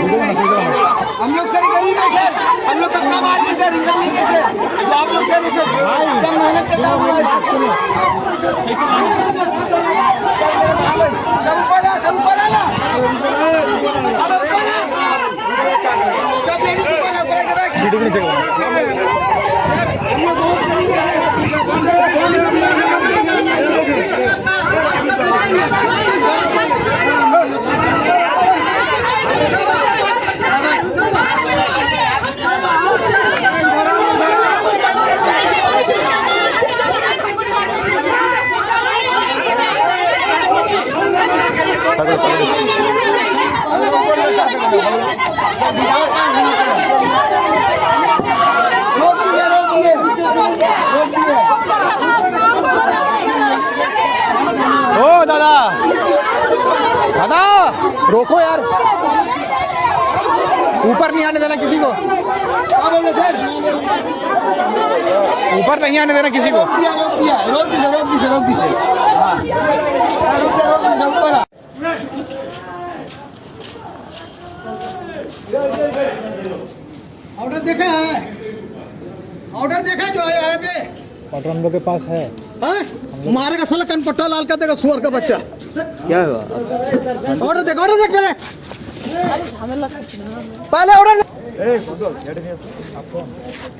हम लोग सर गरीब है। सर हम लोग का काम आदमी सर रिज़ल्ट नहीं सर जो आप लोग कर सर सब मेहनत से काम है सब ऊपर आ ऊपर ना सब ऊपर आ ডিগ্রি চেক করো। रोको यार। ऊपर नहीं आने देना किसी को। ऊपर नहीं आने देना किसी को। ऑर्डर देखा है। ऑर्डर देखा जो आया है पे पटरन के पास है, है? मारेगा साला कनपट्टा लाल कर देगा सुअर का बच्चा। क्या हुआ? ऑर्डर देख ऑर्डर देख पहले। पहले ऑर्डर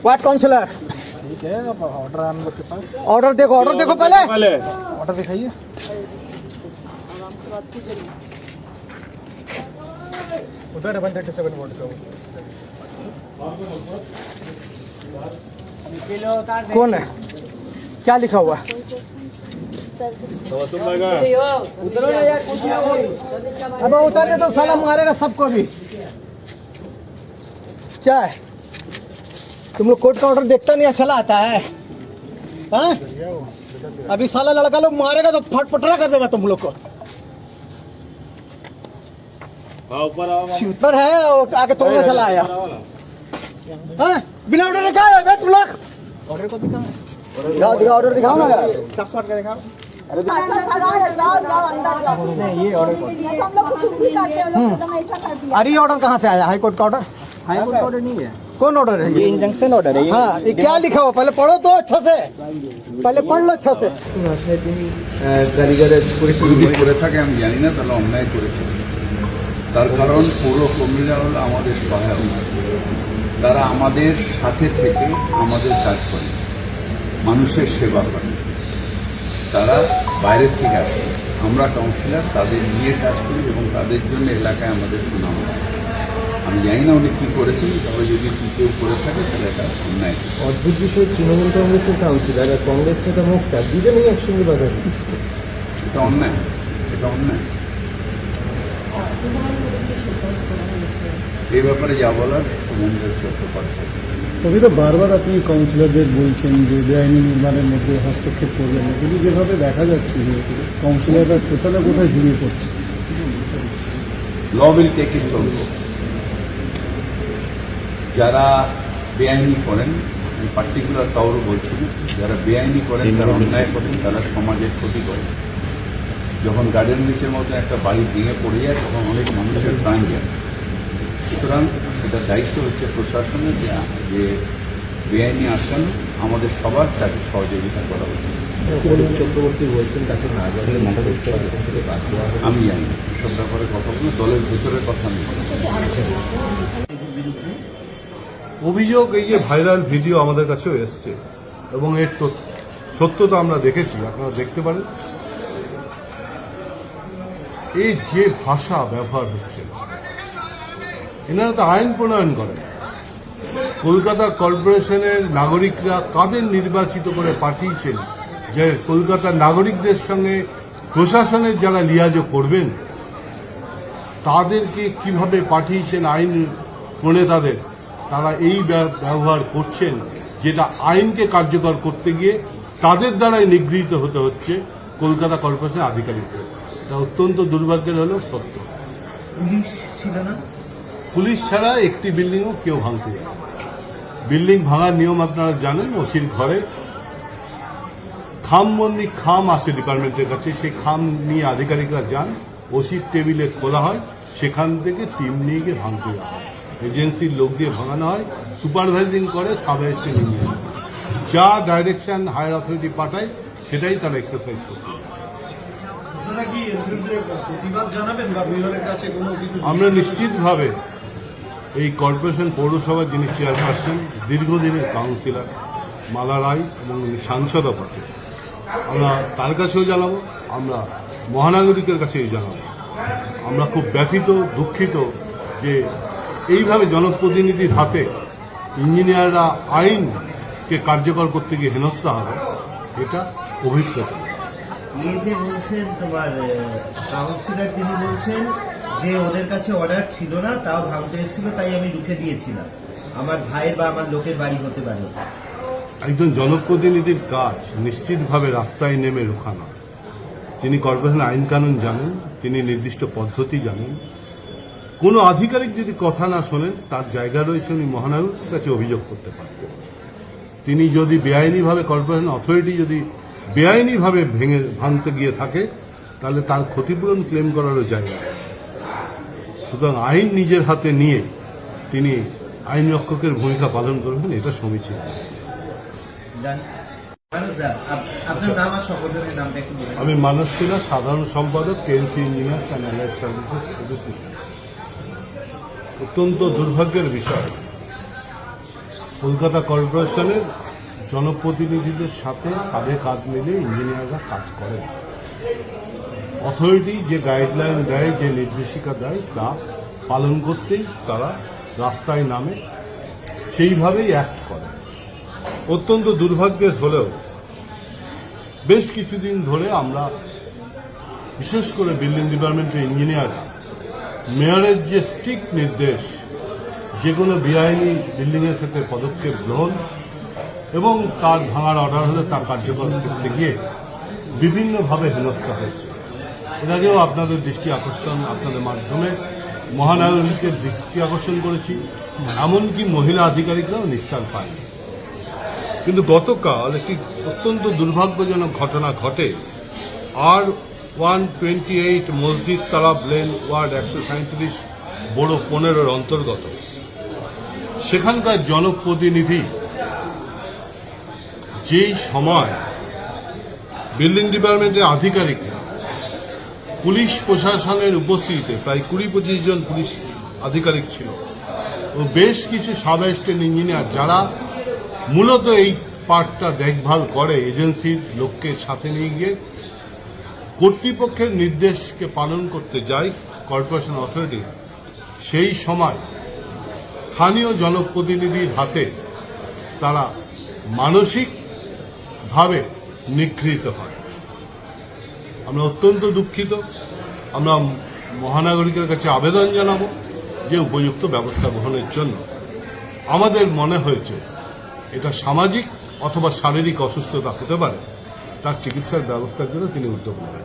वार्ड काउंसिलर। ठीक ऑर्डर के पास ऑर्डर देखो ऑर्डर देखो पहले। ऑर्डर दिखाइए। उधर है वन थर्टी सेवन वोट का कौन है? क्या लिखा हुआ? है अब उतारे तो साला मारेगा सबको भी। क्या है? तुम लोग कोर्ट का ऑर्डर देखता नहीं? अच्छा आता है। हाँ? अभी साला लड़का लोग मारेगा तो फट पटरा कर देगा तुम लोग को। शूटर है और आगे तोड़ने चला आया। हाँ? बिना ऑर्डर दिखाया है तुम लोग? ऑर्डर को दिखाओ। दिखाओ ऑर्डर दिखाओ ना। यार चप्पू हट के दिखा नहीं ये ऑर्डर हम लोग कुछ भी करते हैं लोग एकदम ऐसा कर दिया अरे ये ऑर्डर कहाँ से आया हाई कोर्ट का ऑर्डर हाई कोर्ट का ऑर्डर नहीं है कौन ऑर्डर है ये इंजंक्शन ऑर्डर है हाँ ये क्या लिखा हुआ पहले पढ़ो तो अच्छा से पहले पढ़ लो अच्छा से কারিগরের যদি করে থাকে আমি জানি না তাহলে অন্যায় করেছে তার কারণ পৌর কর্মীরা হলো আমাদের সহায়ক তারা আমাদের সাথে থেকে আমাদের কাজ করে মানুষের সেবা করে তারা বাইরের থেকে আসে। আমরা কাউন্সিলর তাদের নিয়ে কাজ করি এবং তাদের জন্য এলাকায় আমাদের সুনাম হয়। আমি জানি না উনি কী করেছেন তবে যদি কি কেউ করে থাকে তাহলে এটা অন্যায়। অদ্ভুত বিষয় তৃণমূল কংগ্রেসের কাউন্সিলর আর কংগ্রেস নেতা মুখটা দুজনেই একসঙ্গে বাধা দিচ্ছে এটা অন্যায় এটা অন্যায়। এই ব্যাপারে যা বলার শুভেন্দু চট্টোপাধ্যায়। তবে তো বারবার আপনি কাউন্সিলরদের বলছেন যে বেআইনি নির্মাণের মধ্যে হস্তক্ষেপ করবেন না। কিন্তু যেভাবে দেখা যাচ্ছে যে কাউন্সিলররা কোথাও না কোথায় জড়িয়ে পড়ছে। ল উইল টেক ইট যারা বেআইনি করেন আমি পার্টিকুলার কাউরও বলছি যারা বেআইনি করেন যারা অন্যায় করেন তারা সমাজের ক্ষতি করেন। যখন গার্ডেন রিচের মতো একটা বাড়ি ভেঙে পড়ে যায় তখন অনেক মানুষের প্রাণ যায়। সুতরাং এটা দায়িত্ব হচ্ছে প্রশাসনের যে বেআইনি আটকানো আমাদের সবার তাকে সহযোগিতা করা উচিত। চক্রবর্তী বলছেন তাকে না জানলে আমি জানি না এসব ব্যাপারে কথা বলব দলের ভেতরের কথা আমি অভিযোগ এই যে ভাইরাল ভিডিও আমাদের কাছেও এসছে এবং এর সত্যতা আমরা দেখেছি আপনারা দেখতে পারেন। এই যে ভাষা ব্যবহার হচ্ছে এনারা তো আইন প্রণয়ন করেন। কলকাতা কর্পোরেশনের নাগরিকরা কাদের নির্বাচিত করে পাঠিয়েছেন? যে কলকাতার নাগরিকদের সঙ্গে প্রশাসনের যারা লিয়াজো করবেন, তাদেরকে কীভাবে পাঠিয়েছেন আইন প্রণেতাদের? তারা এই ব্যবহার করছেন যেটা আইনকে কার্যকর করতে গিয়ে তাদের দ্বারাই নিগৃহীত হতে হচ্ছে কলকাতা কর্পোরেশন আধিকারিকদের। এটা অত্যন্ত দুর্ভাগ্যের হলেও সত্য। ছিল না? পুলিশ ছাড়া একটি বিল্ডিংও কেউ ভাঙতে যায় বিল্ডিং ভাঙার নিয়ম আপনারা জানেন ওসির ঘরে খামবন্দি খাম আসে ডিপার্টমেন্টের কাছে সেই খাম নিয়ে আধিকারিকরা যান ওসির টেবিলে খোলা হয় সেখান থেকে টিম নিয়ে গিয়ে ভাঙতে যাওয়া হয় এজেন্সির লোক দিয়ে ভাঙানো হয় সুপারভাইজিং করে সাব অ্যাসিস্ট্যান্ট ইঞ্জিনিয়ার যা ডাইরেকশন হায়ার অথরিটি পাঠায় সেটাই তারা এক্সারসাইজ করতে। আপনারা কি এর বিরুদ্ধে প্রতিবাদ জানাবেন বা মেয়রের কাছে কোনো কিছু আমরা নিশ্চিতভাবে এই কর্পোরেশন পৌরসভার যিনি চেয়ারপারসন, দীর্ঘদিনের কাউন্সিলর, মালা রায় এবং উনি সাংসদও বটে আমরা তার কাছেও জানাব, আমরা মহানাগরিকের কাছেও জানাব। আমরা খুব ব্যথিত, দুঃখিত যে এইভাবে জনপ্রতিনিধির হাতে ইঞ্জিনিয়াররা আইনকে কার্যকর করতে গিয়ে হেনস্থা হবে, এটা অভিজ্ঞতা। এই যে বলছেন তোমার কাউন্সিলর তিনি বলছেন যে ওদের কাছে অর্ডার ছিল না, তাও ভাঙতে এসেছিল, তাই আমি রুখে দিয়েছিলাম। আমার ভাইয়ের বা আমার লোকের বাড়ি হতে পারে। একজন জনপ্রতিনিধির কাজ নিশ্চিতভাবে রাস্তায় নেমে রোখানো। তিনি কর্পোরেশন আইন কানুন জানেন, তিনি নির্দিষ্ট পদ্ধতি জানেন। কোনো আধিকারিক যদি কথা না শোনেন, তার জায়গা রয়েছে উনি মহানায়কের কাছে অভিযোগ করতে পারতেন তিনি যদি বেআইনিভাবে কর্পোরেশন অথরিটি যদি বেআইনিভাবে ভেঙে, ভাঙতে গিয়ে থাকে, তাহলে তার ক্ষতিপূরণ ক্লেম করারও জায়গা সুতরাং আইন নিজের হাতে নিয়ে তিনি আইন রক্ষকের ভূমিকা পালন করবেন এটা সমীচীন। মানুষ আমি মানস সিনহা সাধারণ সম্পাদক TNC engineers and allied services অত্যন্ত দুর্ভাগ্যের বিষয় কলকাতা কর্পোরেশনের জনপ্রতিনিধিদের সাথে কাঁধে কাঁধ মিলে ইঞ্জিনিয়াররা কাজ করেন। অথরিটি যে গাইডলাইন দেয়, যে নির্দেশিকা দেয়, তা পালন করতেই তারা রাস্তায় নামে, সেইভাবেই অ্যাক্ট করে। অত্যন্ত দুর্ভাগ্যের হলেও বেশ কিছুদিন ধরে আমরা বিশেষ করে বিল্ডিং ডিপার্টমেন্টের ইঞ্জিনিয়ার মেয়রের যে স্ট্রিক্ট নির্দেশ, যে কোনো বেআইনি বিল্ডিংয়ের ক্ষেত্রে পদক্ষেপ গ্রহণ এবং তার ভাঙার অর্ডার হলে তা কার্যকর করতে গিয়ে বিভিন্নভাবে হেনস্থা হয়েছে। এর আগেও আপনাদের দৃষ্টি আকর্ষণ আপনাদের মাধ্যমে মহানাগরিকের দৃষ্টি আকর্ষণ করেছি, এমনকি মহিলা আধিকারিকরাও নিস্তার পায়নি কিন্তু গতকাল একটি অত্যন্ত দুর্ভাগ্যজনক ঘটনা ঘটে। আর ওয়ান টোয়েন্টি এইট মসজিদ তালাব লেন ওয়ার্ড একশো সাঁত্রিশ বড় পনেরোর অন্তর্গত। সেখানকার জনপ্রতিনিধি যেই সময় বিল্ডিং ডিপার্টমেন্টের আধিকারিকরা পুলিশ প্রশাসনের উপস্থিতিতে প্রায় কুড়ি পঁচিশ জন পুলিশ আধিকারিক ছিল। ও বেশ কিছু সাব অ্যাসিস্ট্যান্ট ইঞ্জিনিয়ার যারা মূলত এই পার্টটা দেখভাল করে, এজেন্সির লোককে সাথে নিয়ে গিয়ে কর্তৃপক্ষের নির্দেশকে পালন করতে যায় কর্পোরেশন অথরিটি। সেই সময় স্থানীয় জনপ্রতিনিধির হাতে তারা মানসিকভাবে নিগৃহীত হয়। আমরা অত্যন্ত দুঃখিত। আমরা মহানাগরিকের কাছে আবেদন জানাব যে উপযুক্ত ব্যবস্থা গ্রহণের জন্য। আমাদের মনে হয়েছে, এটা সামাজিক অথবা শারীরিক অসুস্থতা হতে পারে, তার চিকিৎসার ব্যবস্থার জন্য তিনি উদ্যোগ নেবেন।